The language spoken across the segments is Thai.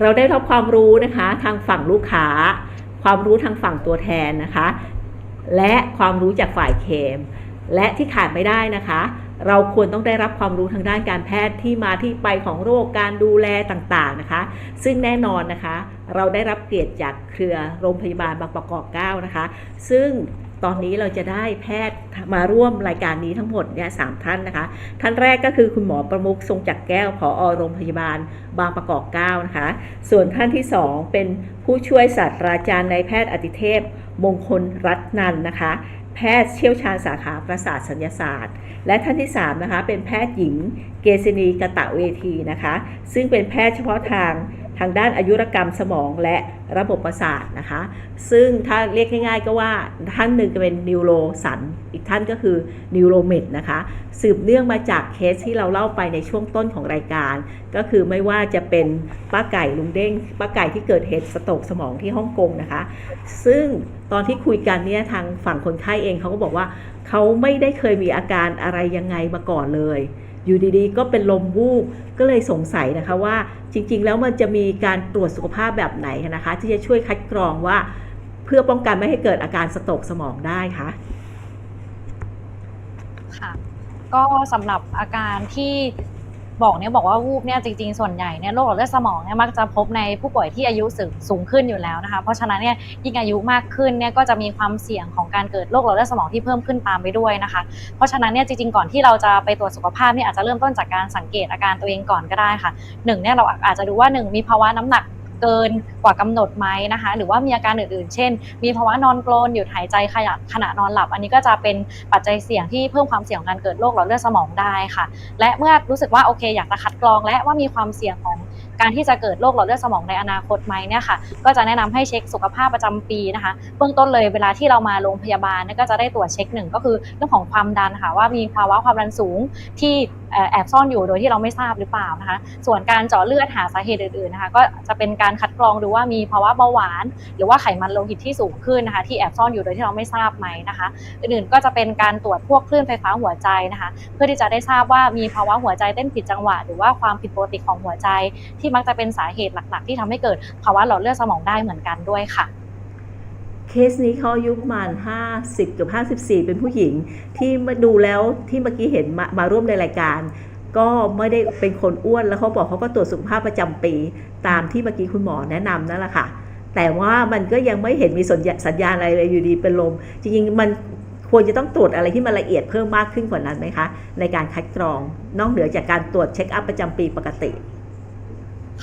เราได้รับความรู้นะคะทางฝั่งลูกค้า ความรู้ทางฝั่งตัวแทนนะคะ และความรู้จากฝ่ายเคม และที่ขาดไม่ได้นะคะ เราควรต้องได้รับความรู้ทางด้านการแพทย์ที่มาที่ไปของโรคการดูแลต่างๆนะคะ ซึ่งแน่นอนนะคะ เราได้รับเกียรติจากเครือโรงพยาบาลบางประกอบ9นะคะ ซึ่งตอนนี้เราจะได้แพทย์ มาร่วมรายการนี้ทั้งหมดเนี่ยสามท่านนะคะ ท่านแรกก็คือคุณหมอประมุขทรงจักรแก้วผอโรงพยาบาลบางประกอบ9นะคะ ส่วนท่านที่ 2 เป็นผู้ช่วยศาสตราจารย์ในายแพทย์อติเทพ มงคลรัตนันนะคะ แพทย์เชี่ยวชาญสาขาประสาทสัญญาศาสตร์ และท่านที่ 3 นะคะ เป็นแพทย์หญิงเกษณีกะตะเวทีนะคะ ซึ่งเป็นแพทย์เฉพาะทาง ทางด้านอายุรกรรมสมองและระบบประสาทนะคะ ซึ่งถ้าเรียกง่ายๆก็ว่าท่านหนึ่งก็เป็นนิวโรสัน อีกท่านก็คือนิวโรเมดนะคะ สืบเนื่องมาจากเคสที่เราเล่าไปในช่วงต้นของรายการ ก็คือไม่ว่าจะเป็นป้าไก่ลุงเด้งป้าไก่ที่เกิดเหตุสโตกสมองที่ฮ่องกงนะคะ ซึ่งตอนที่คุยกันเนี่ยทางฝั่งคนไข้เองเขาก็บอกว่าเขาไม่ได้เคยมีอาการอะไรยังไงมาก่อนเลย อยู่ดีๆ ก็เป็นลมวูบก็เลยสงสัยนะคะว่าจริง ๆ แล้วมันจะมีการตรวจสุขภาพแบบไหนนะคะ ที่จะช่วยคัดกรองว่าเพื่อป้องกันไม่ให้เกิดอาการสโตรกสมองได้คะค่ะ ก็สำหรับอาการที่ บอกเนี่ยบอกว่าวูบเนี่ยจริงๆส่วนใหญ่เนี่ยโรคหลอดเลือดสมองเนี่ยมักจะพบในผู้ป่วยที่อายุสูงสูงขึ้นอยู่แล้วนะคะ เพราะฉะนั้นเนี่ยยิ่งอายุมากขึ้นเนี่ยก็จะมีความเสี่ยงของการเกิดโรคหลอดเลือดสมองที่เพิ่มขึ้นตามไปด้วยนะคะ เพราะฉะนั้นเนี่ยจริงๆก่อนที่เราจะไปตรวจสุขภาพเนี่ยอาจจะเริ่มต้นจากการสังเกตอาการตัวเองก่อนก็ได้ค่ะหนึ่งเนี่ยเราอาจจะดูว่าหนึ่งมีภาวะน้ำหนัก เกินกว่ากำหนดไหมนะคะ หรือว่ามีอาการอื่นๆ เช่น มีภาวะนอนกรนหยุดหายใจขณะขณะนอนหลับ อันนี้ก็จะเป็นปัจจัยเสี่ยงที่เพิ่มความเสี่ยงการเกิดโรคหลอดเลือดสมองได้ค่ะ และเมื่อรู้สึกว่าโอเค อยากจะคัดกรอง และว่ามีความเสี่ยงของการที่จะเกิดโรคหลอดเลือดสมองในอนาคตไหมเนี่ยค่ะ ก็จะแนะนำให้เช็คสุขภาพประจำปีนะคะ เบื้องต้นเลยเวลาที่เรามาโรงพยาบาลก็จะได้ตรวจเช็คหนึ่งก็คือเรื่องของความดันค่ะว่ามีภาวะความดันสูงที่แอบซ่อนอยู่โดยที่เราไม่ทราบหรือเปล่านะคะ ส่วนการเจาะเลือดหาสาเหตุอื่นๆนะคะ ก็จะเป็นการคัดกรองดูว่ามีภาวะเบาหวาน หรือว่าไขมันโลหิตที่สูงขึ้นนะคะ ที่แอบซ่อนอยู่โดยที่เราไม่ทราบไหมนะคะ อื่นๆก็จะเป็นการตรวจพวกคลื่นไฟฟ้าหัวใจนะคะ เพื่อที่จะได้ทราบว่ามีภาวะหัวใจเต้นผิดจังหวะ หรือว่าความผิดปกติของหัวใจ ที่มักจะเป็นสาเหตุหลัก ๆ ที่ทำให้เกิดภาวะหลอดเลือดสมองได้เหมือนกันด้วยค่ะ เคสนี้เขาอายุประมาณ 50 กับ 54 เป็นผู้หญิง ที่มาดูแล้วที่เมื่อกี้เห็นมามาร่วมในรายการ ก็ไม่ได้เป็นคนอ้วนแล้วเขาบอกเขาก็ตรวจสุขภาพประจำปี ตามที่เมื่อกี้คุณหมอแนะนำนั่นแหละค่ะ แต่ว่ามันก็ยังไม่เห็นมีสัญญาสัญญาณอะไรเลยอยู่ดีเป็นลม จริงๆมันควรจะต้องตรวจอะไรที่มันละเอียดเพิ่มมากขึ้นกว่านั้นไหมคะ ในการคัดกรอง นอกเหนือจากการตรวจเช็คอัพประจำปีปกติ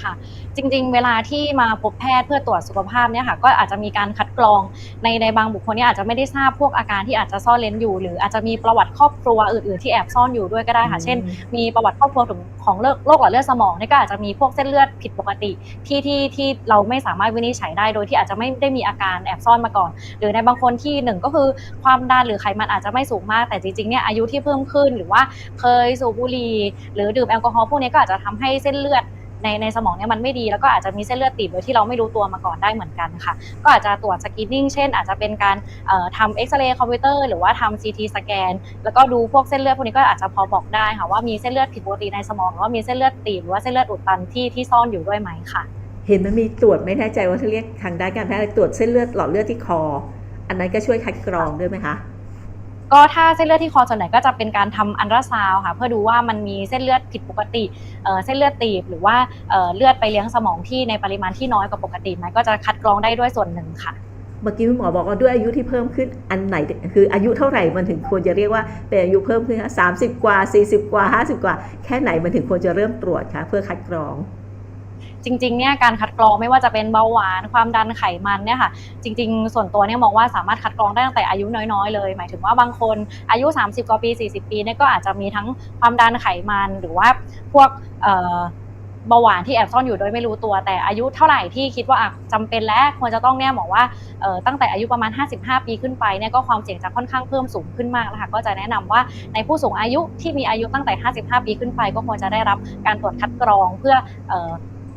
ค่ะ จริงๆ เวลาที่มาพบแพทย์เพื่อตรวจสุขภาพเนี่ยค่ะ ก็อาจจะมีการคัดกรองในในบางบุคคลเนี่ยอาจจะไม่ได้ทราบพวกอาการที่อาจจะซ่อนเร้นอยู่ หรืออาจจะมีประวัติครอบครัวอื่นๆที่แอบซ่อนอยู่ด้วยก็ได้ค่ะอืมเช่น มีประวัติครอบครัวของของโรคโรคหลอดเลือดสมองเนี่ยก็อาจจะมีพวกเส้นเลือดผิดปกติที่ที่ที่เราไม่สามารถวินิจฉัยได้โดยที่อาจจะไม่ได้มีอาการแอบซ่อนมาก่อน หรือในบางคนที่หนึ่งก็คือความดันหรือไขมันอาจจะไม่สูงมากแต่จริงๆเนี่ยอายุที่เพิ่มขึ้นหรือว่าเคยสูบบุหรี่หรือดื่มแอลกอฮอล์พวกนี้ก็อาจจะทำให้เส้นเลือด ในในสมองเนี่ยมันไม่ดีแล้วก็อาจจะมีเส้นเลือดตีบโดยที่เราไม่รู้ตัวมาก่อนได้เหมือนกันค่ะ ก็อาจจะตรวจสกรีนนิ่งเช่น อาจจะเป็นการทำเอ็กซเรย์คอมพิวเตอร์หรือว่าทำซีทีสแกนแล้วก็ดูพวกเส้นเลือดพวกนี้ก็อาจจะพอบอกได้ค่ะว่ามีเส้นเลือดผิดปกติในสมองหรือว่ามีเส้นเลือดตีบหรือว่าเส้นเลือดอุดตันที่ที่ซ่อนอยู่ด้วยไหมค่ะเห็นมันมีตรวจไม่แน่ใจว่าเขาเรียกทางด้านการแพทย์ตรวจเส้นเลือดหลอดเลือดที่คอ อันนั้นก็ช่วยคัดกรองด้วยไหมคะ ก็ถ้าเส้นเลือดที่คอส่วนใหญ่ก็จะเป็นการทำอันตราซาวค่ะ เพื่อดูว่ามันมีเส้นเลือดผิดปกติเส้นเลือดตีบหรือว่าเอ่อเลือดไปเลี้ยงสมองที่ในปริมาณที่น้อยกว่าปกติไหมก็จะคัดกรองได้ด้วยส่วนหนึ่งค่ะเมื่อกี้คุณหมอบอกว่าด้วยอายุที่เพิ่มขึ้นอันไหนคืออายุเท่าไหร่มันถึงควรจะเรียกว่าเป็นอายุเพิ่มขึ้นสามสิบกว่า 40 กว่า 50 กว่า แค่ไหนมันถึงควรจะเริ่มตรวจคะเพื่อคัดกรอง จริงๆเนี่ยการคัดกรองไม่ว่าจะเป็นเบาหวานความดันไขมันเนี่ยค่ะ จริง ๆ ส่วนตัวเนี่ยมองว่าสามารถคัดกรองได้ตั้งแต่อายุน้อยๆ เลย หมายถึงว่าบางคนอายุ 30 กว่าปี 40 ปีเนี่ยก็อาจจะมีทั้งความดันไขมันหรือว่าพวกเบาหวานที่แอบซ่อนอยู่โดยไม่รู้ตัว แต่อายุเท่าไหร่ที่คิดว่าอะจำเป็นและควรจะต้องเนี่ยบอกว่าตั้งแต่อายุประมาณ 55 ปีขึ้นไปเนี่ยก็ความเสี่ยงจะค่อนข้างเพิ่มสูงขึ้นมากนะคะก็จะแนะนำว่าในผู้สูงอายุที่มีอายุตั้งแต่ 55 ปีขึ้นไป ก็ควรจะได้รับการตรวจคัดกรองเพื่ออ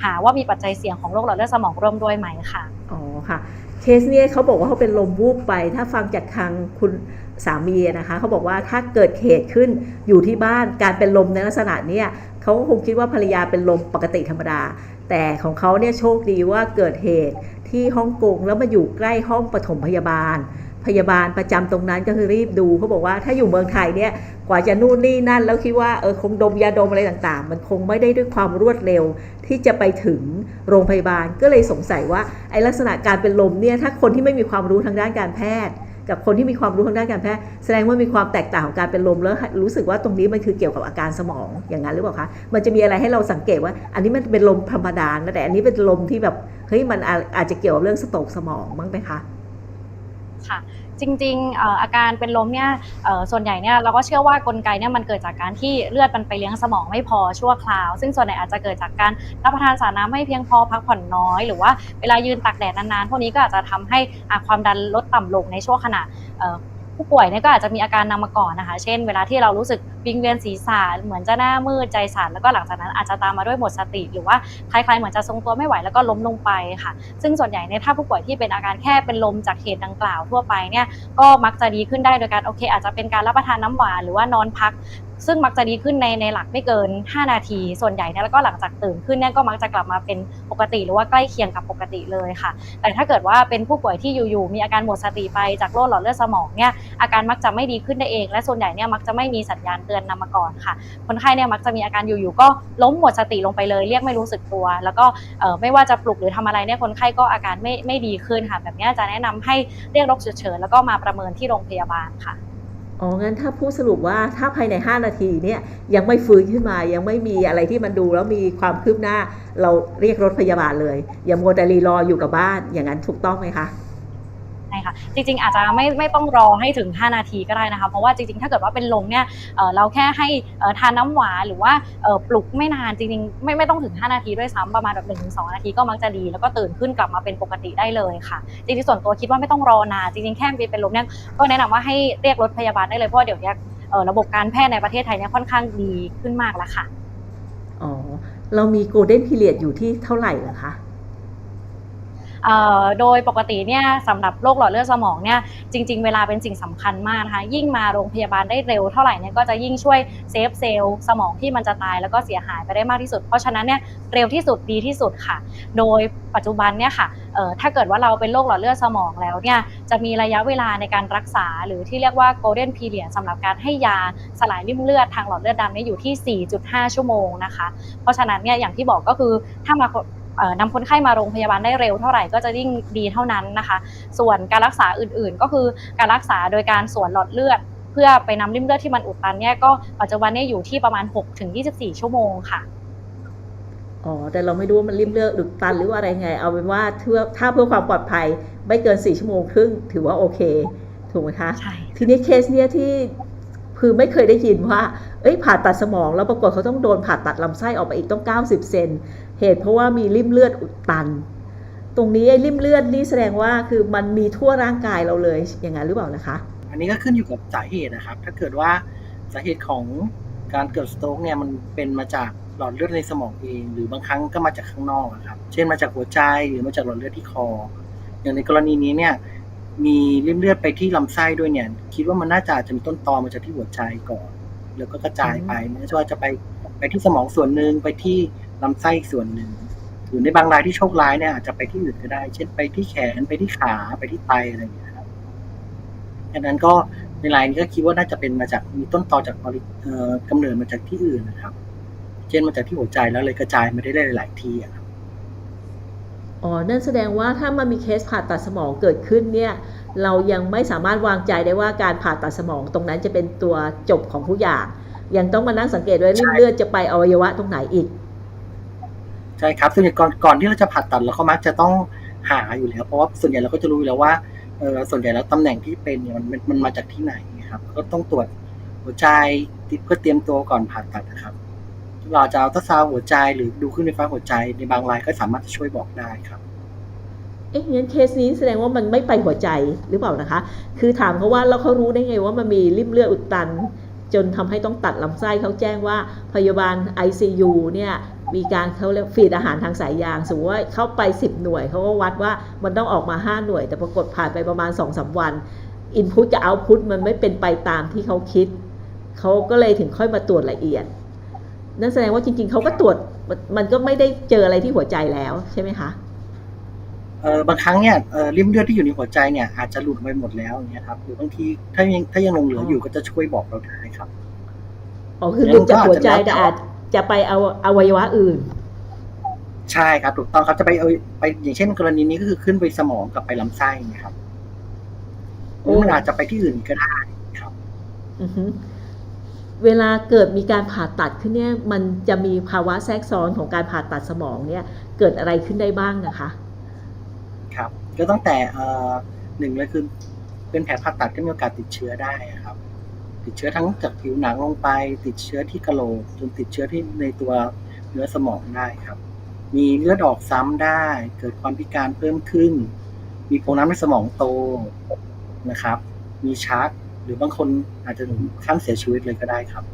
หาว่ามีปัจจัยเสี่ยงของโรคหลอดเลือดสมองร่วมด้วยไหมค่ะ อ๋อค่ะ เคสเนี้เขาบอกว่าเขาเป็นลมวูบไป ถ้าฟังจากทางคุณสามีนะคะ เขาบอกว่าถ้าเกิดเหตุขึ้นอยู่ที่บ้านการเป็นลมในลักษณะเนี้ยเขาก็คงคิดว่าภรรยาเป็นลมปกติธรรมดา แต่ของเขาเนี่ยโชคดีว่าเกิดเหตุที่ฮ่องกงแล้วมาอยู่ใกล้ห้องปฐมพยาบาล พยาบาลประจำตรงนั้นก็คือรีบดูเขาบอกว่าถ้าอยู่เมืองไทยเนี่ยกว่าจะนู่นนี่นั่น แล้วคิดว่าเออคงดมยาดมอะไรต่างๆ มันคงไม่ได้ด้วยความรวดเร็วที่จะไปถึงโรงพยาบาล ก็เลยสงสัยว่าไอ้ลักษณะการเป็นลมเนี่ยถ้าคนที่ไม่มีความรู้ทางด้านการแพทย์ กับคนที่มีความรู้ทางด้านการแพทย์แสดงว่ามีความแตกต่างของการเป็นลมแล้วรู้สึกว่าตรงนี้มันคือเกี่ยวกับอาการสมองอย่างนั้นหรือเปล่าคะมันจะมีอะไรให้เราสังเกตว่า อันนี้มันเป็นลมธรรมดานะแต่อันนี้เป็นลมที่แบบเฮ้ยมันอาอาจจะเกี่ยวกับเรื่องสโตรกสมองมั้งไหมคะ ค่ะ จริงๆอาการเป็นลมเนี่ยส่วนใหญ่เนี่ยเราก็เชื่อว่ากลไกเนี่ยมันเกิดจากการที่เลือดมันไปเลี้ยงสมองไม่พอชั่วคราว ซึ่งส่วนใหญ่อาจจะเกิดจากการรับประทานสารน้ำไม่เพียงพอพักผ่อนน้อย หรือว่าเวลายืนตากแดดนานๆพวกนี้ก็อาจจะทำให้ความดันลดต่ำลงในช่วงขณะ ผู้ป่วยเนี่ยก็อาจจะมีอาการนำมาก่อนนะคะ เช่น เวลาที่เรารู้สึกวิงเวียนศีรษะเหมือนจะหน้ามืดใจสั่นแล้วก็หลังจากนั้นอาจจะตามมาด้วยหมดสติ หรือว่าคล้ายๆเหมือนจะทรงตัวไม่ไหวแล้วก็ล้มลงไปค่ะ ซึ่งส่วนใหญ่เนี่ยถ้าผู้ป่วยที่เป็นอาการแค่เป็นลมจากเหตุดังกล่าวทั่วไปเนี่ยก็มักจะดีขึ้นได้โดยการโอเค อาจจะเป็นการรับประทานน้ำหวานหรือว่านอนพัก ซึ่งมักจะดีขึ้นในในหลักไม่เกิน 5 นาที ส่วนใหญ่เนี่ยแล้วก็หลังจากตื่นขึ้นเนี่ยก็มักจะกลับมาเป็นปกติหรือว่าใกล้เคียงกับปกติเลยค่ะ แต่ถ้าเกิดว่าเป็นผู้ป่วยที่อยู่ๆมีอาการหมดสติไปจากโรคหลอดเลือดสมองเนี่ยอาการมักจะไม่ดีขึ้นได้เอง และส่วนใหญ่เนี่ยมักจะไม่มีสัญญาณเตือนนำมาก่อนค่ะ คนไข้เนี่ยมักจะมีอาการอยู่ๆก็ล้มหมดสติลงไปเลย เรียกไม่รู้สึกตัว แล้วก็เอ่อไม่ว่าจะปลุกหรือทำอะไรเนี่ยคนไข้ก็อาการไม่ไม่ดีขึ้นค่ะแบบนี้จะแนะนำให้เรียกรถฉุกเฉินแล้วก็มาประเมินที่โรงพยาบาลค่ะ อ๋อ งั้นถ้าพูดสรุปว่าถ้าภายใน 5 นาทีเนี่ยยังไม่ฟื้นขึ้นมา ยังไม่มีอะไรที่มันดูแล้วมีความคืบหน้า เราเรียกรถพยาบาลเลย อย่ามัวแต่รีรออยู่กับบ้าน อย่างนั้นถูกต้องไหมคะ ค่ะ จริง ๆ อาจจะไม่ไม่ต้องรอให้ถึง 5 นาทีก็ได้นะคะ เพราะว่าจริง ๆ ถ้าเกิดว่าเป็นลมเนี่ยเเราแค่ให้ทานน้ำหวานหรือว่าปลุกไม่นานจริงๆไม่ไม่ต้องถึง 5 นาทีด้วยซ้ำประมาณแบบ1นถึงสนาทีก็มักจะดี แล้วก็ตื่นขึ้นกลับมาเป็นปกติได้เลยค่ะจริงๆส่วนตัวคิดว่าไม่ต้องรอนานจริงๆแค่เป็นลมเนี่ยก็แนะนำว่าให้เรียกรถพยาบาลได้เลยเพราะเดี๋ยวนี้ระบบการแพทย์ในประเทศไทยเนี่ยค่อนข้างดีขึ้นมากแล้วค่ะอ๋อเรามีโกลเด้นพีเรียดอยู่ที่เท่าไหร่เหรอคะ โดยปกติเนี่ยสำหรับโรคหลอดเลือดสมองเนี่ยจริง ๆ เวลาเป็นสิ่งสำคัญมากนะคะยิ่งมาโรงพยาบาลได้เร็วเท่าไหร่เนี่ยก็จะยิ่งช่วยเซฟเซลล์สมองที่มันจะตายแล้วก็เสียหายไปได้มากที่สุด เพราะฉะนั้นเนี่ยเร็วที่สุดดีที่สุดค่ะ โดยปัจจุบันเนี่ยค่ะถ้าเกิดว่าเราเป็นโรคหลอดเลือดสมองแล้วเนี่ยจะมีระยะเวลาในการรักษา หรือที่เรียกว่า golden period สำหรับการให้ยาสลายริ่มเลือดทางหลอดเลือดดำเนี่ยอยู่ที่ 4.5 ชั่วโมงนะคะ เพราะฉะนั้นเนี่ยอย่างที่บอกก็คือถ้ามา นำคนไข้มาโรงพยาบาลได้เร็วเท่าไหร่ก็จะยิ่งดีเท่านั้นนะคะ ส่วนการรักษาอื่นๆ ก็คือการรักษาโดยการสวนหลอดเลือด เพื่อไปนำริ่มเลือดที่มันอุดตันเนี่ยก็ปัจจุบันเนี่ยอยู่ที่ประมาณ 6-24 ชั่วโมงค่ะอ๋อแต่เราไม่รู้ว่ามันริมเลือดอุดตันหรือว่าอะไรไง เอาเป็นว่าเพื่อถ้าเพื่อความปลอดภัยไม่เกิน4ชั่วโมงครึ่งถือว่าโอเค ถูกไหมคะใช่ทีนี้เคสเนี้ยที่คือไม่เคยได้ยินว่า เอ้ยผ่าตัดสมองแล้วปรากฏเขาต้องโดนผ่าตัดลำไส้ออกไปอีกต้อง 90 เซน เหตุเพราะว่ามีริ่มเลือดอุดตัน ตรงนี้ไอ้ริ่มเลือดนี่แสดงว่าคือมันมีทั่วร่างกายเราเลยอย่างนั้นหรือเปล่านะคะ อันนี้ก็ขึ้นอยู่กับสาเหตุนะครับ ถ้าเกิดว่าสาเหตุของการเกิดสโตรกเนี่ยมันเป็นมาจากหลอดเลือดในสมองเอง หรือบางครั้งก็มาจากข้างนอกอะครับ เช่นมาจากหัวใจหรือมาจากหลอดเลือดที่คอ อย่างในกรณีนี้เนี่ยมีริ่มเลือดไปที่ลำไส้ด้วยเนี่ย คิดว่ามันน่าจะจจะมีต้นตอมาจากที่หัวใจก่อน แล้วก็กระจายไปไม่ใช่ว่าจะไปไปที่สมองส่วนหนึ่งไปที่ ลำไส้ส่วนหนึ่งหรือในบางรายที่โชคร้ายเนี่ยอาจจะไปที่อื่นก็ได้ เช่นไปที่แขนไปที่ขาไปที่ไตอะไรอย่างเงี้ยครับดังนั้นก็ในรายนี้ก็คิดว่าน่าจะเป็นมาจากมีต้นตอจากเอ่อกำเนิดมาจากที่อื่นนะครับ เช่นมาจากที่หัวใจแล้วเลยกระจายมาได้หลายที่อะครับอ๋อ นั่นแสดงว่าถ้ามันมีเคสผ่าตัดสมองเกิดขึ้นเนี่ย เรายังไม่สามารถวางใจได้ว่าการผ่าตัดสมองตรงนั้นจะเป็นตัวจบของทุกอย่าง ยังต้องมานั่งสังเกตว่าเลือดจะไปอวัยวะตรงไหนอีก ใช่ครับส่วนใหญ่ก่อนก่อนที่เราจะผ่าตัดเราก็มักจะต้องหาอยู่แล้ว เพราะว่าส่วนใหญ่เราก็จะรู้อยู่แล้วว่าเออส่วนใหญ่แล้วตำแหน่งที่เป็นเนี่ยมันมันมาจากที่ไหนนะครับ ก็ต้องตรวจหัวใจเพื่อเตรียมตัวก่อนผ่าตัดนะครับ เราจะเอาตัซาวหัวใจหรือดูขึ้นไฟฟ้าหัวใจในบางรายก็สามารถจะช่วยบอกได้ครับเอ๊ะงั้นเคสนี้แสดงว่ามันไม่ไปหัวใจหรือเปล่านะคะ คือถามเขาว่าแล้วเขารู้ได้ไงว่ามันมีริมเลือดอุดตัน จนทำให้ต้องตัดลำไส้เขาแจ้งว่าพยาบาล ICU เนี่ย มีการเขาเรียกฟีดอาหารทางสายยาง สมมติว่าเข้าไป 10 หน่วยเขาก็วัดว่ามันต้องออกมา 5 หน่วย แต่ปรากฏผ่านไปประมาณ 2-3 วันอินพุตกับเอาพุตมันไม่เป็นไปตามที่เขาคิด เขาก็เลยถึงค่อยมาตรวจละเอียด นั่นแสดงว่าจริง ๆ เขาก็ตรวจมันมันก็ไม่ได้เจออะไรที่หัวใจแล้วใช่ไหมคะเออบางครั้งเนี่ยเออริ่มเลือดที่อยู่ในหัวใจเนี่ยอาจจะหลุดไปหมดแล้วอย่างเงี้ยครับหรือบางทีถ้ายังถ้ายังหลงเหลืออยู่ก็จะช่วยบอกเราได้ครับอ๋อคือหลุดจากหัวใจแต่อาจ จะไปเอาอวัยวะอื่น ใช่ครับถูกต้องครับจะไปเอาไปอย่างเช่น กรณีนี้ก็คือขึ้นไปสมองกับไปลำไส้นะครับหรือมันอาจจะไปที่อื่นก็ได้ครับอือฮึเวลาเกิดมีการผ่าตัดขึ้นเนี่ย มันจะมีภาวะแทรกซ้อนของการผ่าตัดสมองเนี่ย เกิดอะไรขึ้นได้บ้างนะคะ ครับ ก็ตั้งแต่เอ่อหนึ่งเลยคือเป็นแผลผ่าตัดก็มีโอกาสติดเชื้อได้ครับ ติดเชื้อทั้งจากผิวหนังลงไป ติดเชื้อที่กะโหลกจนติดเชื้อที่ในตัวเนื้อสมองได้ครับ มีเลือดออกซ้ำได้ เกิดความพิการเพิ่มขึ้น มีโพรงน้ำในสมองโตนะครับ มีชักหรือบางคนอาจจะถึงขั้นเสียชีวิตเลยก็ได้ครับ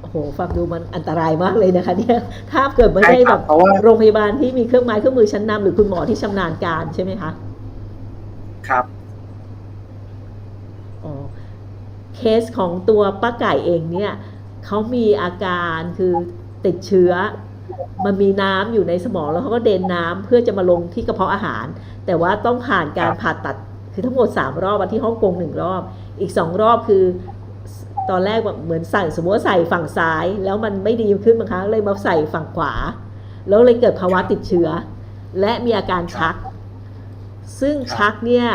โอ้โหฟังดูมันอันตรายมากเลยนะคะเนี่ยถ้าเกิดไม่ได้ใช่คแบรับบเพราะว่าโรงพยาบาลที่มีเครื่องไม้เครื่องมือชั้นนำหรือคุณหมอที่ชำนาญการใช่ไหมคะครับ อ๋อ เคสของตัวป้าไก่เองเนี่ยเขามีอาการคือติดเชื้อ มันมีน้ำอยู่ในสมองแล้วเขาก็เดนน้ำเพื่อจะมาลงที่กระเพาะอาหาร แต่ว่าต้องผ่านการผ่าตัดคือทั้งหมด 3 รอบที่ฮ่องกงหนึ่งรอบ อีก 2 รอบคือตอนแรกแบบเหมือนใส่สมมติว่าใส่ฝั่งซ้าย แล้วมันไม่ดีขึ้นบางครั้งเลยมาใส่ฝั่งขวา แล้วเลยเกิดภาวะติดเชื้อ และมีอาการชัก ซึ่งชักเนี่ย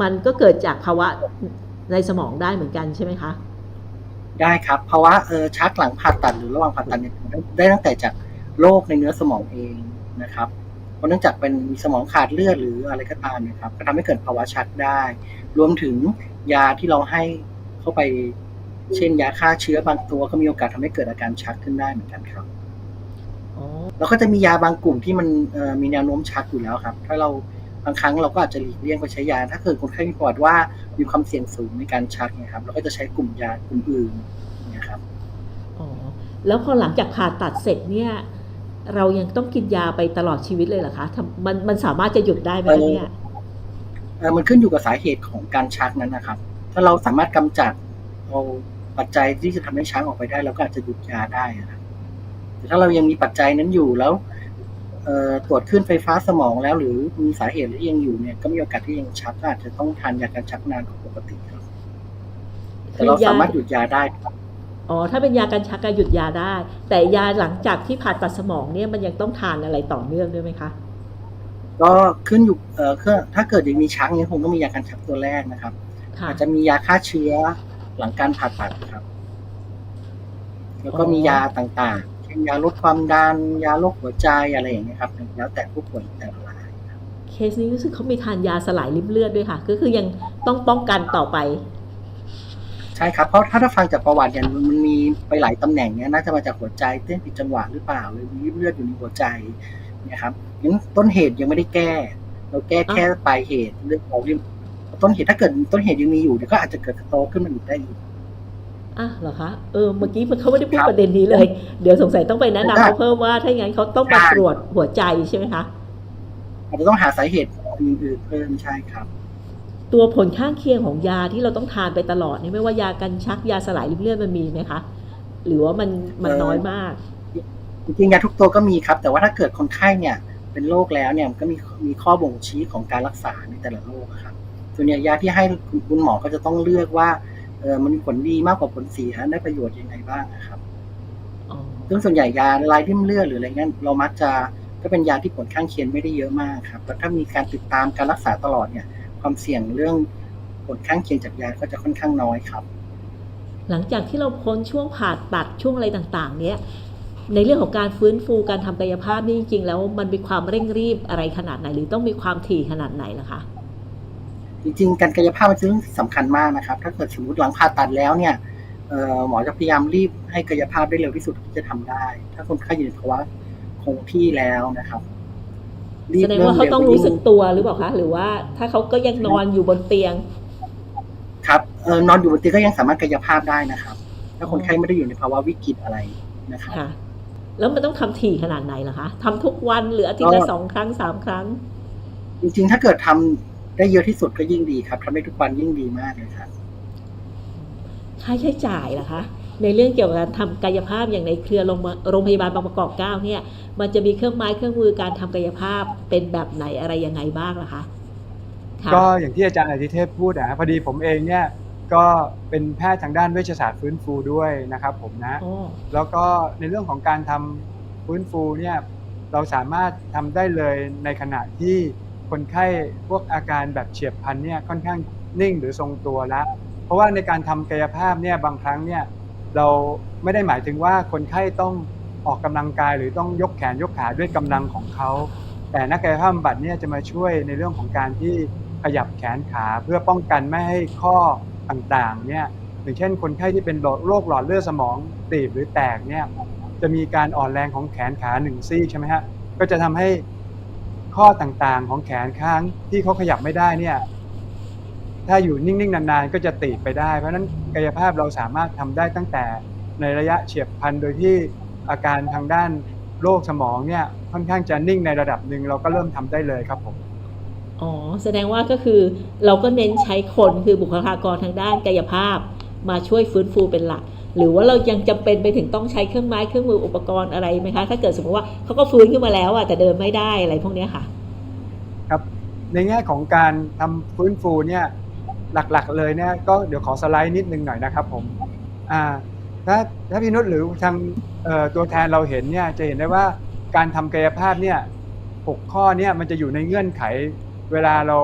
มันก็เกิดจากภาวะ ในสมองได้เหมือนกันใช่ไหมคะได้ครับ เพราะว่าเออชักหลังผ่าตัดหรือระหว่างผ่าตัดเนี่ยได้ได้ตั้งแต่จากโรคในเนื้อสมองเองนะครับเพราะเนื่องจากเป็นมีสมองขาดเลือดหรืออะไรก็ตามเนะครับ ก็ทำให้เกิดภาวะชักได้ รวมถึงยาที่เราให้เข้าไปเช่นยาฆ่าเชื้อบางตัวก็มีโอกาสทำให้เกิดอาการชักขึ้นได้เหมือนกันครับอ๋อแล้วก็จะมียาบางกลุ่มที่มันเอ่อมีแนวโน้มชักอยู่แล้วครับ ถ้าเรา บางครั้งเราก็อาจจะหลีกเลี่ยงไปใช้ยา ถ้าเกิดคนไข้มีประวัติว่ามีความเสี่ยงสูงในการชักเนี่ยครับเราก็จะใช้กลุ่มยากลุ่มอื่นนะครับอ๋อแล้วพอหลังจากผ่าตัดเสร็จเนี่ย เรายังต้องกินยาไปตลอดชีวิตเลยเหรอคะทำมันมันสามารถจะหยุดได้ไหมคะเนี่ยเอ่อมันขึ้นอยู่กับสาเหตุของการชักนั้นนะครับ ถ้าเราสามารถกำจัดเอาปัจจัยที่จะทำให้ชักออกไปได้เราก็อาจจะหยุดยาได้นะครับแต่ถ้าเรายังมีปัจจัยนั้นอยู่แล้วเอ่อ ตรวจขึ้นไฟฟ้าสมองแล้วหรือมีสาเหตุที่ยังอยู่เนี่ยก็มีโอกาสที่ยังชักก็อาจจะต้องทานยาการชักนานกว่าปกติครับแต่เราสามารถหยุดยาได้ครับอ๋อ ถ้าเป็นยากันชักก็หยุดยาได้ แต่ยาหลังจากที่ผ่าตัดสมองเนี่ยมันยังต้องทานอะไรต่อเนื่องด้วยไหมคะ ก็ขึ้นอยู่เอ่อคือถ้าเกิดยังมีชักเนี่ยคงต้องมียาการชักตัวแรกนะครับค่ะอาจจะมียาฆ่าเชื้อหลังการผ่าตัดครับ แล้วก็อ๋อมียาต่างๆ เช่นยาลดความดันยาโรคหัวใจอะไรอย่างเงี้ยครับ แล้วแต่ผู้ป่วยแต่ละรายเคสนี้รู้สึกเขามีทานยาสลายริ่มเลือดด้วยค่ะ ก็คือยังต้องป้องกันต่อไป ใช่ครับ เพราะถ้าถ้าฟังจากประวัติเนี่ยมันมีไปหลายตำแหน่งเนี่ยน่าจะมาจากหัวใจเต้นผิดจังหวะหรือเปล่าหรือมีริ่มเลือดอยู่ในหัวใจเนี่ยครับงั้นต้นเหตุยังไม่ได้แก้ เราแก้แค่ปลายเหตุเรื่องของริ่มต้นเหตุถ้าเกิดต้นเหตุยังมีอยู่เดี๋ยวก็อาจจะเกิดสโตรกขึ้นมาอีกได้อีก อะเหรอคะเออเมื่อกี้เขาไม่ได้พูดครับประเด็นนี้เลย เดี๋ยวสงสัยต้องไปแนะนำได้เขาเพิ่มว่าถ้าอย่างนั้นเขาต้องมาได้ตรวจหัวใจใช่ไหมคะอาจจะต้องหาสาเหตุอื่นๆเพิ่มใช่ครับ ตัวผลข้างเคียงของยาที่เราต้องทานไปตลอดเนี่ยไม่ว่ายากันชักยาสลายริ่มเลือดมันมีไหมคะ หรือว่ามันมันเอ่อน้อยมาก จริงๆยาทุกตัวก็มีครับ แต่ว่าถ้าเกิดคนไข้เนี่ย เป็นโรคแล้วเนี่ยมันก็มีมีข้อบ่งชี้ของการรักษาในแต่ละโรคอะครับส่วนใหญ่ยาที่ให้คุณคุณหมอก็จะต้องเลือกว่า เออมันมีผลดีมากกว่าผลเสียได้ประโยชน์ยังไงบ้างนะครับอ๋อซึ่งส่วนใหญ่ยาละลายริ่มเลือดหรืออะไรเงี้ยเรามักจะก็เป็นยาที่ผลข้างเคียงไม่ได้เยอะมากครับแต่ถ้ามีการติดตามการรักษาตลอดเนี่ย ความเสี่ยงเรื่องผลข้างเคียงจากยาก็จะค่อนข้างน้อยครับ หลังจากที่เราพ้นช่วงผ่าตัดช่วงอะไรต่างๆ เนี้ยในเรื่องของการฟื้นฟูการทำกายภาพนี่จริงๆแล้วมันมีความเร่งรีบอะไรขนาดไหน หรือต้องมีความถี่ขนาดไหนล่ะคะ จริงๆ การกายภาพมันเป็นเรื่องสำคัญมากนะครับ ถ้าเกิดสมมติหลังผ่าตัดแล้วเนี่ยเอ่อหมอจะพยายามรีบให้กายภาพได้เร็วที่สุดที่จะทำได้ ถ้าคนไข้อยู่ในภาวะคงที่แล้วนะครับรีแสบดงริ่มว่าเขาร็ต้องรู้สึกตัวหรือเปล่าคะหรือว่าถ้าเขาก็ยังนอนอยู่บนเตียง ครับเออนอนอยู่บนเตียงก็ยังสามารถกายภาพได้นะครับ ถ้าคนไข้ไม่ได้อยู่ในภาวะวิกฤตอะไรนะครับค่ะแล้วมันต้องทำถี่ขนาดไหนล่ะคะทำทุกวันหรืออาทิตย์ละก็สองครั้งสามครั้ง จริงๆ ถ้าเกิดทำ ได้เยอะที่สุดก็ยิ่งดีครับทำได้ทุกวันยิ่งดีมากเลยครับค่าใช้จ่ายล่ะคะ ในเรื่องเกี่ยวกับการทำกายภาพอย่างในเครือโรงโรงพยาบาลบางประกอบเก้าเนี่ย มันจะมีเครื่องไม้เครื่องมือการทำกายภาพเป็นแบบไหนอะไรยังไงบ้างล่ะคะค่ะก็อย่างที่อาจารย์อาทิเทพพูดนะพอดีผมเองเนี่ยก็เป็นแพทย์ทางด้านเวชศาสตร์ฟื้นฟูด้วยนะครับผมนะโอ้แล้วก็ในเรื่องของการทำฟื้นฟูเนี่ยเราสามารถทำได้เลยในขณะที่ คนไข้พวกอาการแบบเฉียบพลันเนี่ยค่อนข้างนิ่งหรือทรงตัวแล้ว เพราะว่าในการทำกายภาพเนี่ยบางครั้งเนี่ยเราไม่ได้หมายถึงว่าคนไข้ต้องออกกำลังกายหรือต้องยกแขนยกขาด้วยกำลังของเขา แต่นักกายภาพบำบัดเนี่ยจะมาช่วยในเรื่องของการที่ขยับแขนขาเพื่อป้องกันไม่ให้ข้อต่างๆเนี่ยอย่างเช่น คนไข้ที่เป็นโรคหลอดเลือดสมองตีบหรือแตกเนี่ยจะมีการอ่อนแรงของแขนขาหนึ่งซี่ใช่ไหมฮะก็จะทำให้ ข้อต่างๆ ของแขนข้างที่เขาขยับไม่ได้เนี่ย ถ้าอยู่นิ่งๆนานๆ ก็จะตีบไปได้ เพราะฉะนั้นกายภาพเราสามารถทำได้ตั้งแต่ในระยะเฉียบพลันโดยที่อาการทางด้านโรคสมองเนี่ยค่อนข้างจะนิ่งในระดับหนึ่งเราก็เริ่มทำได้เลยครับผมอ๋อแสดงว่าก็คือเราก็เน้นใช้คนคือบุคลากรทางด้านกายภาพมาช่วยฟื้นฟูเป็นหลัก หรือว่าเรายังจำเป็นไปถึงต้องใช้เครื่องไม้เครื่องมืออุปกรณ์อะไรไหมคะ ถ้าเกิดสมมติว่าเขาก็ฟื้นขึ้นมาแล้วอะแต่เดินไม่ได้อะไรพวกนี้ค่ะ ครับ ในแง่ของการทำฟื้นฟูเนี่ยหลักๆ เลยเนี่ยก็เดี๋ยวขอสไลด์นิดนึงหน่อยนะครับผมอ่าถ้าถ้าพี่นุชหรือทางตัวแทนเราเห็นเนี่ยจะเห็นได้ว่าการทำกายภาพเนี่ยหกข้อเนี่ยมันจะอยู่ในเงื่อนไขเวลาเรา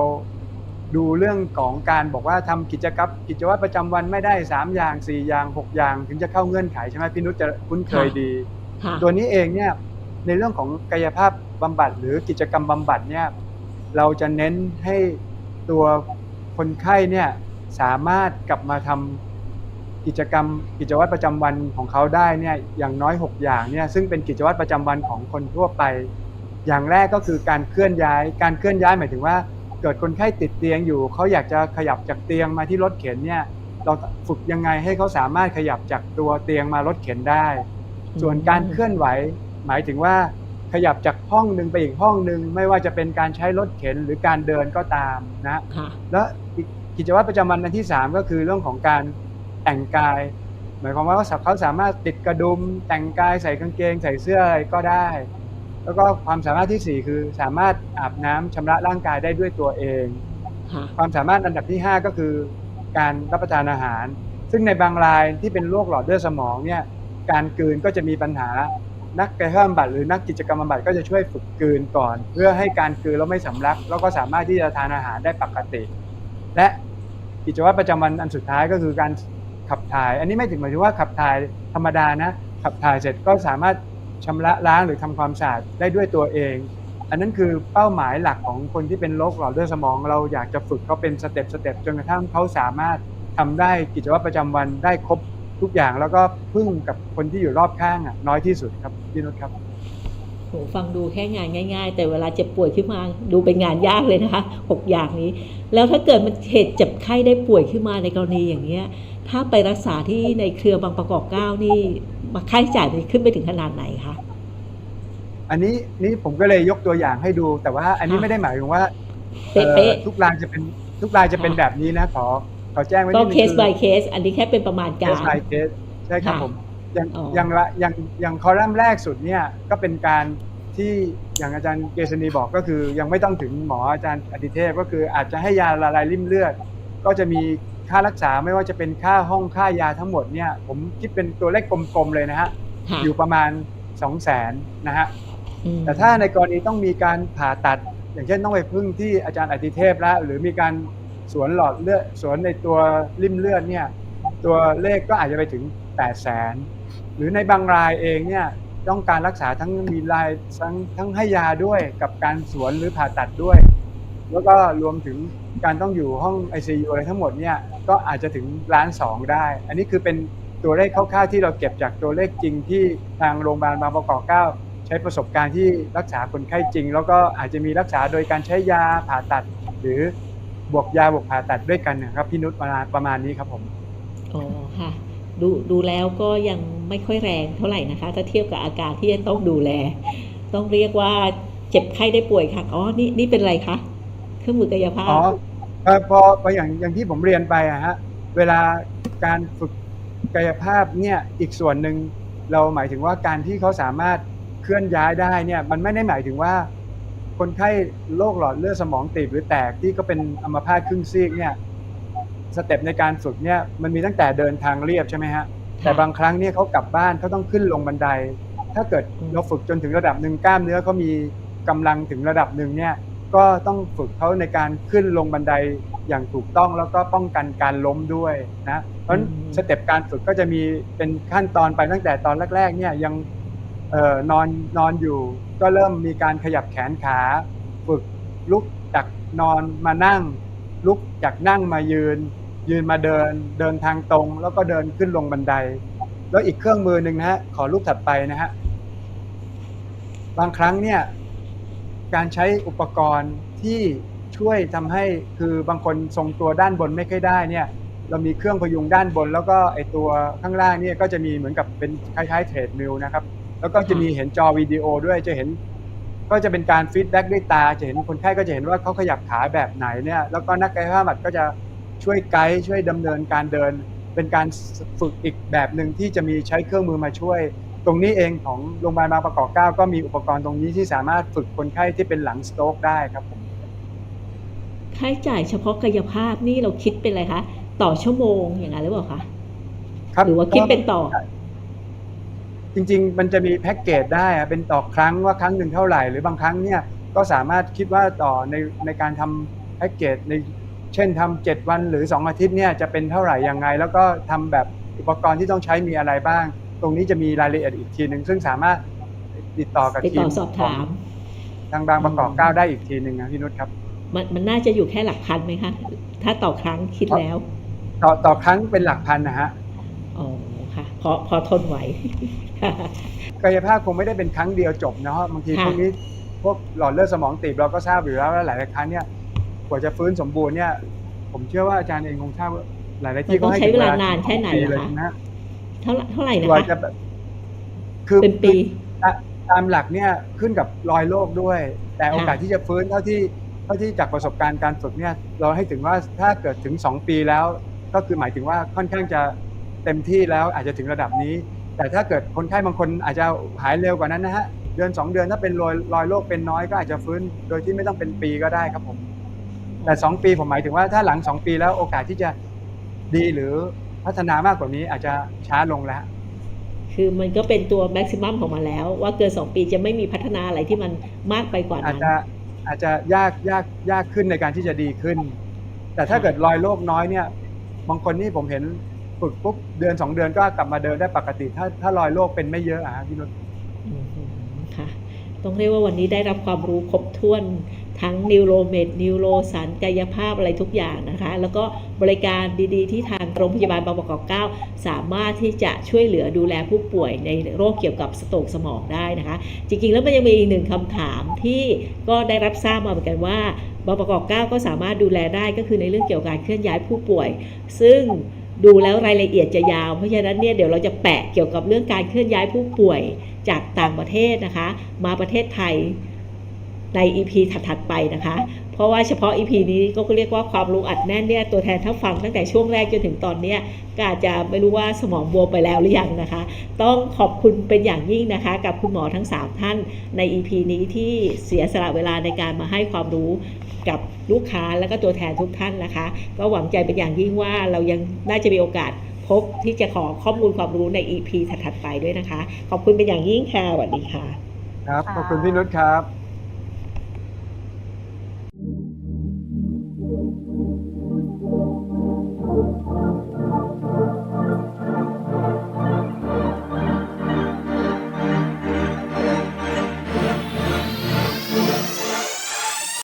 ดูเรื่องของการบอกว่าทำกิจกรรมกิจวัตรประจำวันไม่ได้สามอย่างสี่อย่างหกอย่าง ถึงจะเข้าเงื่อนไขใช่ไหมพี่นุชจะคุ้นเคยค่ะดีค่ะตัวนี้เองเนี่ยในเรื่องของกายภาพบำบัดหรือกิจกรรมบำบัดเนี่ยเราจะเน้นให้ตัวคนไข้เนี่ยสามารถกลับมาทำกิจกรรมกิจวัตรประจำวันของเขาได้เนี่ยอย่างน้อย 6 อย่างเนี่ยซึ่งเป็นกิจวัตรประจำวันของคนทั่วไป อย่างแรกก็คือการเคลื่อนย้าย การเคลื่อนย้ายหมายถึงว่า เกิดคนไข้ติดเตียงอยู่เขาอยากจะขยับจากเตียงมาที่รถเข็นเนี่ยเราฝึกยังไงให้เขาสามารถขยับจากตัวเตียงมารถเข็นได้ ส่วนการเคลื่อนไหว หมายถึงว่าขยับจากห้องหนึ่งไปอีกห้องหนึ่งไม่ว่าจะเป็นการใช้รถเข็นหรือการเดินก็ตามนะค่ะแล้วอีกกิจวัตรประจำวันอันที่ 3 ก็คือเรื่องของการแต่งกาย หมายความว่าเขาสามารถติดกระดุมแต่งกายใส่กางเกง ใส่เสื้ออะไรก็ได้ แล้วก็ความสามารถทีสี่4 คือสามารถอาบน้ำชำระร่างกายได้ด้วยตัวเองค่ะความสามารถอันดับที่ 5 ก็คือการรับประทานอาหาร ซึ่งในบางรายที่เป็นโรคหลอดเลือดสมองเนี่ยการกลืนก็จะมีปัญหานักกายภาพบำบัดหรือนักกิจกรรมบำบัดก็จะช่วยฝึกกลืนก่อน เพื่อให้การกลืนแล้วไม่สำลัก แล้วก็สามารถที่จะทานอาหารได้ปกติ และกิจวัตรประจำวันอันสุดท้ายก็คือการขับถ่าย อันนี้ไม่ถึงหมายถึงว่าขับถ่ายธรรมดานะขับถ่ายเสร็จก็สามารถ ชำระล้างหรือทำความสะอาดได้ด้วยตัวเอง อันนั้นคือเป้าหมายหลักของคนที่เป็นโรคหลอดเลือดสมอง เราอยากจะฝึกเขาเป็นสเต็ปสเต็ปจนกระทั่งเขาสามารถทำได้กิจวัตรประจำวันได้ครบทุกอย่างแล้วก็พึ่งกับคนที่อยู่รอบข้างน้อยที่สุดครับพี่นุชครับ โหฟังดูแค่งานง่าย ๆ แต่เวลาเจ็บป่วยขึ้นมาดูเป็นงานยากเลยนะคะหกอย่างนี้ แล้วถ้าเกิดมันเหตุเจ็บไข้ได้ป่วยขึ้นมาในกรณีอย่างเนี้ยถ้าไปรักษาที่ในเครือบางประกอบเก้านี่มาค่าใช้จ่ายมันขึ้นไปถึงขนาดไหนคะอันนี้นี่ผมก็เลยยกตัวอย่างให้ดู แต่ว่าอันนี้ค่ะไม่ได้หมายถึงว่าเป๊ะเอ่อทุกรายจะเป็นทุกรายจะเป็นค่ะแบบนี้นะขอขอแจ้งไว้ๆก็นิดนึงเคส by เคส อันนี้แค่เป็นประมาณเคการส by เคสใช่ครับค่ะผม อย่างอ๋ออย่างละอย่างอย่างคอลัมน์แรกสุดเนี่ยก็เป็นการที่อย่างอาจารย์เกษณีบอกก็คือ ยังไม่ต้องถึงหมออาจารย์อดิเทพก็คืออาจจะให้ยาละลายริ่มเลือด ก็จะมีค่ารักษาไม่ว่าจะเป็นค่าห้องค่ายาทั้งหมดเนี่ยผมคิดเป็นตัวเลขกลมๆเลยนะฮะค่ะอยู่ประมาณ2 0 0 0 0 0นะฮะอืมแต่ถ้าในกรณีต้องมีการผ่าตัด อย่างเช่นต้องไปพึ่งที่อาจารย์อติเทพแล้วหรือมีการสวนหลอดเลือดสวนในตัวริ่มเลือดเนี่ยตัวเลขก็อาจจะไปถึง 8 0 0แสนหรือในบางรายเองเนี่ยต้องการรักษาทั้งมีรายทั้งทั้งให้ยาด้วยกับการสวนหรือผ่าตัดด้วย แล้วก็รวมถึงการต้องอยู่ห้อง ICU อะไรทั้งหมดเนี่ยก็อาจจะถึงล้านสองได้ อันนี้คือเป็นตัวเลขคร่าวๆที่เราเก็บจากตัวเลขจริงที่ทางโรงพยาบาลบางประกอบเก้าใช้ประสบการณ์ที่รักษาคนไข้จริง แล้วก็อาจจะมีรักษาโดยการใช้ยาผ่าตัด หรือบวกยาบวกผ่าตัดด้วยกันนะครับพี่นุชประมาณประมาณนี้ครับผมอ๋อค่ะ ดูดูแล้วก็ยังไม่ค่อยแรงเท่าไหร่นะคะ ถ้าเทียบกับอาการที่จะต้องดูแล ต้องเรียกว่าเจ็บไข้ได้ป่วยค่ะอ๋อนี่นี่เป็นอะไรคะเครื่องมือกายภาพอ๋อเอ่อพอพออย่างอย่างที่ผมเรียนไปอะฮะเวลาการฝึกกายภาพเนี่ยอีกส่วนหนึ่งเราหมายถึงว่าการที่เขาสามารถเคลื่อนย้ายได้เนี่ยมันไม่ได้หมายถึงว่า คนไข้โรคหลอดเลือดสมองตีบหรือแตกที่ก็เป็นอัมพาตครึ่งซีกเนี่ย สเต็ปในการฝึกเนี่ยมันมีตั้งแต่เดินทางเรียบใช่ไหมฮะแต่บางครั้งเนี่ยเขากลับบ้านเขาต้องขึ้นลงบันได ถ้าเกิดอืมเราฝึกจนถึงระดับหนึ่งกล้ามเนื้อเขามีกำลังถึงระดับหนึ่งเนี่ยก็ต้องฝึกเขาในการขึ้นลงบันไดอย่างถูกต้องแล้วก็ป้องกันการล้มด้วยนะเพราะฉะนั้นสเต็ปการฝึกก็จะมีเป็นขั้นตอนไปตั้งแต่ตอนแรกๆเนี่ยยังเอ่อนอนนอนอยู่ ก็เริ่มมีการขยับแขนขา ฝึกลุกจากนอนมานั่ง ลุกจากนั่งมายืน ยืนมาเดินเดินทางตรง แล้วก็เดินขึ้นลงบันได แล้วอีกเครื่องมือหนึ่งนะฮะขอรูปถัดไปนะฮะบางครั้งเนี่ยการใช้อุปกรณ์ที่ช่วยทำให้คือบางคนทรงตัวด้านบนไม่ค่อยได้เนี่ยเรามีเครื่องพยุงด้านบน แล้วก็ไอตัวข้างล่างเนี่ยก็จะมีเหมือนกับเป็นคล้ายๆเทรดมิลนะครับแล้วก็จะมีเห็นจอวิดีโอด้วยจะเห็น ก็จะเป็นการฟีดแบ็กด้วยตาจะเห็นคนไข้ก็จะเห็นว่าเขาขยับขาแบบไหนเนี่ยแล้วก็นักกายภาพบำบัดก็จะ ช่วยไกด์ช่วยดำเนินการเดิน เป็นการฝึกอีกแบบหนึ่งที่จะมีใช้เครื่องมือมาช่วย ตรงนี้เองของโรงพยาบาลบางประกอบเกล้าก็มีอุปกรณ์ตรงนี้ที่สามารถฝึกคนไข้ที่เป็นหลังสโตรกได้ครับผมค่าใช้จ่ายเฉพาะกายภาพนี่เราคิดเป็นอะไรคะต่อชั่วโมงอย่างนั้นหรือเปล่าคะครับหรือว่าคิดเป็นต่อ จริง ๆ มันจะมีแพ็กเกจได้อะเป็นต่อครั้งว่าครั้งหนึ่งเท่าไหร่หรือบางครั้งเนี่ยก็สามารถคิดว่าต่อในในการทำแพ็กเกจใน เช่นทำเจ็ดวันหรือ 2 อาทิตย์เนี่ยจะเป็นเท่าไหร่ยังไง แล้วก็ทำแบบอุปกรณ์ที่ต้องใช้มีอะไรบ้าง ตรงนี้จะมีรายละเอียดอีกทีหนึ่งซึ่งสามารถติดต่อกับติดทีต่อมสอบถาม ทางบางประกอบเกล้าได้อีกทีหนึ่งนะพี่นุชครับ มันมันน่าจะอยู่แค่หลักพันไหมคะ ถ้าต่อครั้งคิดแล้ว ต่อต่อครั้งเป็นหลักพันนะฮะอ๋อค่ะพอพอทนไหวกายภาพคงไม่ได้เป็นครั้งเดียวจบเนาะบางทีค่ะพวกนี้พวกหลอดเลือดสมองตีบเราก็ทราบอยู่แล้วว่าหลายๆครั้งเนี่ย กว่าจะฟื้นสมบูรณ์เนี่ย ผมเชื่อว่าอาจารย์เองคงทราบว่าหลายๆที่มันต้องก็ให้ใช้เวลาถึงนานแค่ไหนปีเหรอเลยคะนะเท่าไหร่เท่าไหร่นะกว่าคะจะแบบคือเป็นปีตาตามหลักเนี่ยขึ้นกับรอยโรคด้วย แต่โอกาสค่ะที่จะฟื้นเท่าที่เท่าที่จากประสบการณ์การฝึกเนี่ยเราให้ถึงว่าถ้าเกิดถึงสองปีแล้ว ก็คือหมายถึงว่าค่อนข้างจะเต็มที่แล้วอาจจะถึงระดับนี้ แต่ถ้าเกิดคนไข้บางคนอาจจะหายเร็วกว่านั้นนะฮะเดือนสองเดือนถ้าเป็นรอยรอยโรคเป็นน้อยก็อาจจะฟื้น โดยที่ไม่ต้องเป็นปีก็ได้ครับผม แต่สองปีผมหมายถึงว่าถ้าหลังสองปีแล้วโอกาสที่จะดีหรือพัฒนามากกว่านี้อาจจะช้าลงแล้ว คือมันก็เป็นตัวแม็กซิมัมของมันแล้ว ว่าเกินสองปีจะไม่มีพัฒนาอะไรที่มันมากไปกว่าอาจนั้นจะอาจจะยากยากยากขึ้นในการที่จะดีขึ้น แต่ถ้าค่ะเกิดรอยโรคน้อยเนี่ยบางคนนี่ผมเห็นฝึกปุ๊บเดือนสองเดือนก็กลับมาเดินได้ปกติ ถ้าถ้ารอยโรคเป็นไม่เยอะอะฮะพี่นุชอืมค่ะต้องเรียกว่าวันนี้ได้รับความรู้ครบถ้วน ทั้งนิวโรเมดนิวโรสันกายภาพอะไรทุกอย่างนะคะ แล้วก็บริการดีๆ ที่ทางโรงพยาบาลบางประกอบ9สามารถที่จะช่วยเหลือดูแลผู้ป่วยในโรคเกี่ยวกับสโตรกสมองได้นะคะ จริงๆ แล้วมันยังมีอีกหนึ่งคำถามที่ก็ได้รับทราบมาเหมือนกันว่าบางประกอบ9ก็สามารถดูแลได้ก็คือในเรื่องเกี่ยวกับการเคลื่อนย้ายผู้ป่วย ซึ่งดูแล้วรายละเอียดจะยาว เพราะฉะนั้นเนี่ยเดี๋ยวเราจะแปะเกี่ยวกับเรื่องการเคลื่อนย้ายผู้ป่วยจากต่างประเทศนะคะ มาประเทศไทย ใน EP ถัดๆไปนะคะ เพราะว่าเฉพาะ EP นี้ก็เรียกว่าความรู้อัดแน่นเนี่ยตัวแทนถ้าฟังตั้งแต่ช่วงแรกจนถึงตอนนี้ก็อาจจะไม่รู้ว่าสมองบวมไปแล้วหรือยังนะคะ ต้องขอบคุณเป็นอย่างยิ่งนะคะ กับคุณหมอทั้ง 3 ท่านใน EP นี้ที่เสียสละเวลาในการมาให้ความรู้กับลูกค้าและก็ตัวแทนทุกท่านนะคะ ก็หวังใจเป็นอย่างยิ่งว่าเรายังน่าจะมีโอกาสพบที่จะขอข้อมูลความรู้ใน EP ถัดๆไปด้วยนะคะ ขอบคุณเป็นอย่างยิ่งค่ะสวัสดีค่ะ ครับ ขอบคุณพี่นุชครับ